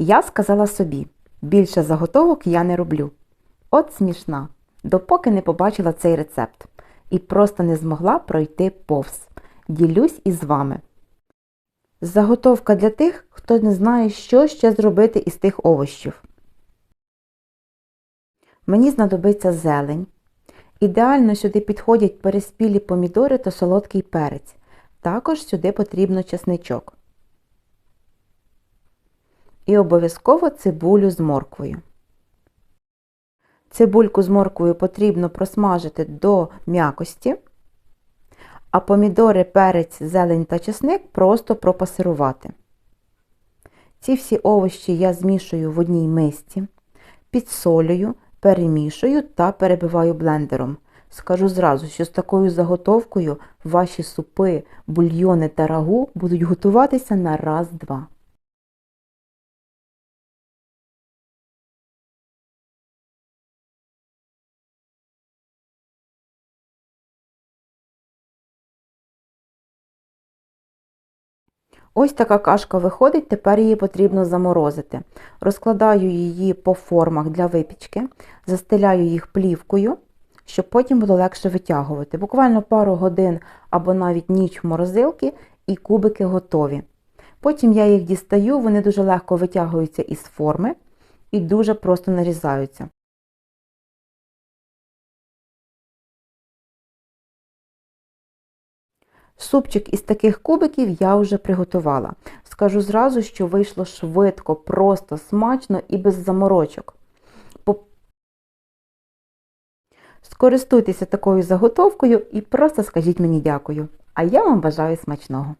Я сказала собі, більше заготовок я не роблю. От смішна, допоки не побачила цей рецепт і просто не змогла пройти повз. Ділюсь із вами. Заготовка для тих, хто не знає, що ще зробити із тих овощів. Мені знадобиться зелень. Ідеально сюди підходять переспілі помідори та солодкий перець. Також сюди потрібно чесничок. І обов'язково цибулю з морквою. Цибульку з морквою потрібно просмажити до м'якості, а помідори, перець, зелень та чесник просто пропасирувати. Ці всі овочі я змішую в одній мисці, підсолюю, перемішую та перебиваю блендером. Скажу зразу, що з такою заготовкою ваші супи, бульйони та рагу будуть готуватися на раз-два. Ось така кашка виходить, тепер її потрібно заморозити. Розкладаю її по формах для випічки, застеляю їх плівкою, щоб потім було легше витягувати. Буквально пару годин або навіть ніч в морозилки і кубики готові. Потім я їх дістаю, вони дуже легко витягуються із форми і дуже просто нарізаються. Супчик із таких кубиків я вже приготувала. Скажу зразу, що вийшло швидко, просто, смачно і без заморочок. Скористуйтеся такою заготовкою і просто скажіть мені дякую. А я вам бажаю смачного.